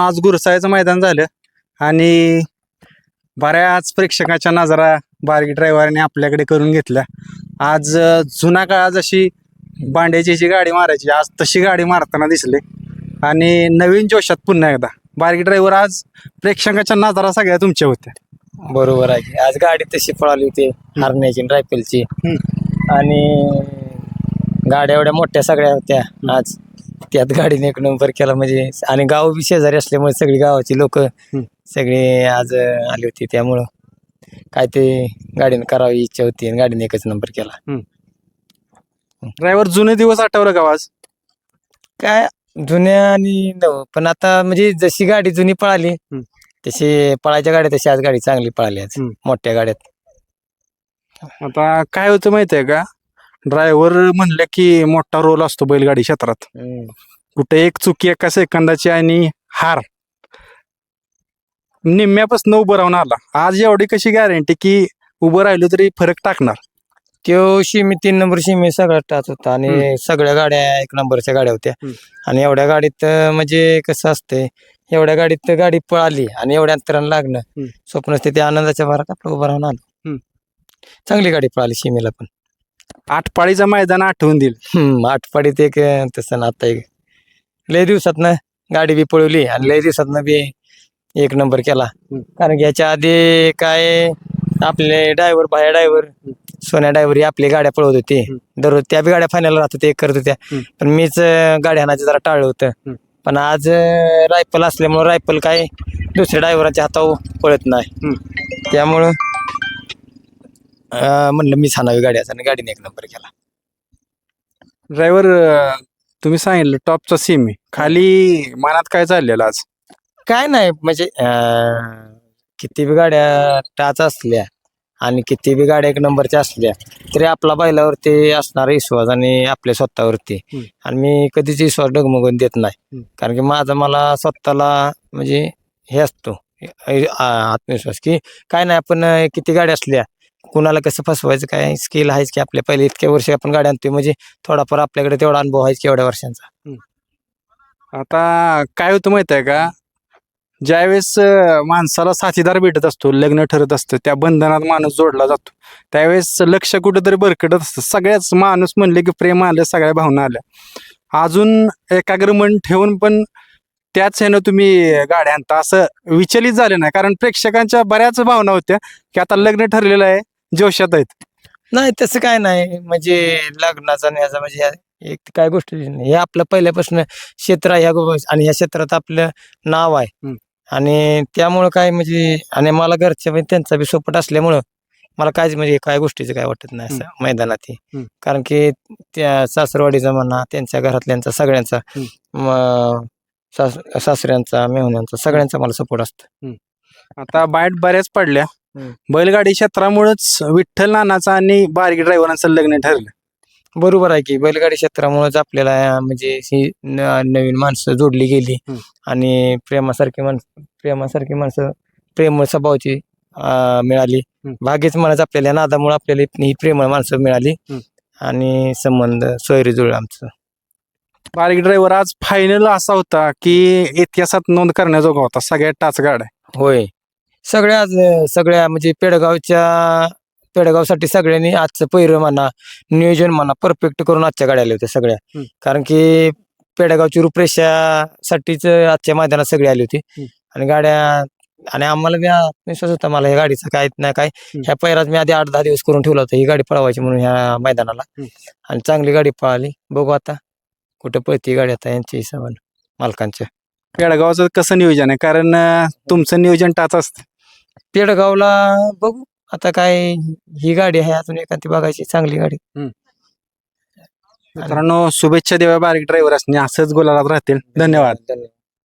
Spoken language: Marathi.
आज गुरसाळ्याचं मैदान झालं. आणि बऱ्याच प्रेक्षकाच्या नजरा बारगी ड्रायव्हरने आपल्याकडे करून घेतल्या. आज जुना काळात जशी बांड्याची जी गाडी मारायची आज तशी गाडी मारताना दिसले. आणि नवीन जोशात पुन्हा एकदा. बारगी ड्रायव्हर आज प्रेक्षकाच्या नजरा सगळ्या तुमच्या होत्या. बरोबर आहे. आज गाडी तशी पळाली होती हरण्याची रायफलची. आणि गाड्या एवढ्या मोठ्या सगळ्या होत्या आज. त्यात गाडीने एक नंबर केला म्हणजे आणि गाव बी शेजारी असल्यामुळे सगळी गावाची लोक सगळे आज आली होती त्यामुळं. काय ते गाडीने करावी इच्छा होती आणि गाडीने एकच नंबर केला. ड्रायव्हर जुने दिवस आठवलं का आज? काय जुन्या आणि नव. पण आता म्हणजे जशी गाडी जुनी पळाली. तशी पळायच्या गाड्या तशी आज गाडी चांगली पळाली आज. मोठ्या गाड्यात. आता काय होतं माहितीये का? ड्रायव्हर म्हणलं की मोठा रोल असतो बैलगाडी क्षेत्रात. कुठे एक चुकी एका सेकंदाची आणि हार. निम्म्यापासून उभं राहून आला. आज एवढी कशी गॅरंटी की उभं राहिलो तरी फरक टाकणार? त्यो शिमी तीन नंबर शिमी सगळा टाच होता आणि सगळ्या गाड्या एक नंबरच्या गाड्या होत्या. आणि एवढ्या गाडीत म्हणजे कसं असतंय एवढ्या गाडीत गाडी पळाली आणि एवढ्या अंतरानं लागणं. स्वप्न असते त्या आनंदाच्या भरात आपलं उभं राहून आलो. चांगली गाडी पळाली शिमीला पण. आठ पाळीचं मैदान आठवून देईल. हम्म आठपाडीत एक अं, तसं ना आता एक. लय दिवसात ना गाडी बी पळवली आणि लय दिवसात बी एक नंबर केला. हम्म. कारण की याच्या आधी काय आपले ड्रायव्हर बाहेर ड्रायव्हर सोन्या ड्रायव्हर ही आपली गाड्या पळवत होते. दररोज त्या बी गाड्या फायनल राहत होते करत होत्या. हम्म. पण मीच अं, गाडी आणायचं जरा टाळलं होतं. हम्म. पण आज रायफल असल्यामुळं रायफल काय दुसऱ्या ड्रायव्हरांच्या हातावर पळत नाही. हम्म. त्यामुळं म्हणलं मीच हाणावी गाडी आणि गाडीने एक नंबर केला. ड्रायव्हर तुम्ही सांगितलं टॉपचा सेमी खाली मनात काय चाललेलं आज? काय नाही म्हणजे अं, किती बी गाड्या टाच असल्या आणि किती बी गाड्या एक नंबरच्या असल्या तरी आपला बैलावरती असणारा विश्वास आणि आपल्या स्वतःवरती. हम्म. आणि मी कधीच विश्वास डगमगून देत नाही. हम्म. कारण की माझा मला स्वतःला म्हणजे हे असतो अ- आत्मविश्वास की काय नाही आपण किती गाड्या असल्या कुणाला कसं फसवायचं काय स्किल आहेच की आपल्या पहिले इतक्या वर्षी आपण गाड्या आणतोय म्हणजे थोडाफार आपल्याकडे तेवढा अनुभव आहेच की एवढ्या वर्षांचा. आता काय होतं माहीत आहे का? ज्यावेळेस अं, माणसाला साथीदार भेटत असतो लग्न ठरत असतं त्या बंधनात माणूस जोडला जातो. त्यावेळेस लक्ष कुठेतरी बरकटत असतं. सगळ्याच माणूस म्हणले की प्रेम आलं सगळ्या भावना आल्या. अजून एकाग्र मन ठेवून पण त्याच ह्यानं तुम्ही गाड्या आणता. असं विचलित झाले नाही. कारण प्रेक्षकांच्या बऱ्याच भावना होत्या की आता लग्न ठरलेलं आहे. जोशात आहेत नाही तसं काय नाही म्हणजे लग्नाचा आणि ह्याचा म्हणजे ह्या- एक काय गोष्ट नाही. हे आपलं पहिल्यापासून क्षेत्र आहे ह्या गो- आणि ह्या क्षेत्रात आपलं नाव आहे हम्म. आणि त्यामुळं काय म्हणजे आणि मला घरच्या म्हणजे त्यांचा बी सोपट असल्यामुळं मला काय म्हणजे काय गोष्टीचं काय वाटत नाही असं मैदानात हे. हम्म. कारण की त्या सासरवाडीचा म्हणा त्यांच्या घरातल्यांचा सगळ्यांचा म, सास सासऱ्यांचा मेहुण्यांचा सगळ्यांचा मला सपोर्ट असतो आता बाईट बऱ्याच पडल्या. बैलगाडी क्षेत्रामुळेच विठ्ठल नानाचं आणि बारगी ड्रायव्हरांचं लग्न ठरलं. बरोबर आहे की बैलगाडी क्षेत्रामुळेच आपल्याला म्हणजे ही न- नवीन माणसं जोडली गेली. हम्म. आणि प्रेमासारखी माणसं प्रेमासारखी माणसं प्रेमळ स्वभावाची अं, मिळाली. हम्म. भाग्यच म्हणायचं आपल्याला या नादामुळे आपल्याला ही प्रेमळ माणसं मिळाली. हम्म. आणि संबंध सोयरी जुळलं आमचं. बारीक ड्रायव्हर आज फायनल असा होता की इतिहासात नोंद करण्याजोगा होता सगळ्यात टाच गाड्या होय. सगळ्या आज- सगळ्या म्हणजे पेडगावच्या पेडगावसाठी सगळ्यांनी आजचं पहिरं म्हणा नियोजन म्हणा परफेक्ट करून आजच्या गाड्या आल्या होत्या सगळ्या हम्म. कारण की पेडगावची रूपरेषासाठीच आजच्या मैदानात सगळी आली होती हम्म. आणि गाड्या आणि आम्हाला बी विश्वास होता मला या गाडीचा काय नाही काय. ह्या पैरात मी आधी आठ दहा दिवस करून ठेवला होता ही गाडी पळवायची म्हणून ह्या मैदानाला हम्म. आणि चांगली गाडी पळाली बघू आता कुठं पळती गाडी आता यांच्या हिशोबानं मालकांच्या पेडगावचं कसं नियोजन आहे कारण अं, तुमचं नियोजन टाच असतं पेडगावला बघू. आता काय ही गाडी आहे अजून एखादी बघायची चांगली गाडी. मित्रांनो शुभेच्छा देवा बारीक ड्रायव्हर असणे. असंच गोलाला राहतील. धन्यवाद. धन्यवाद.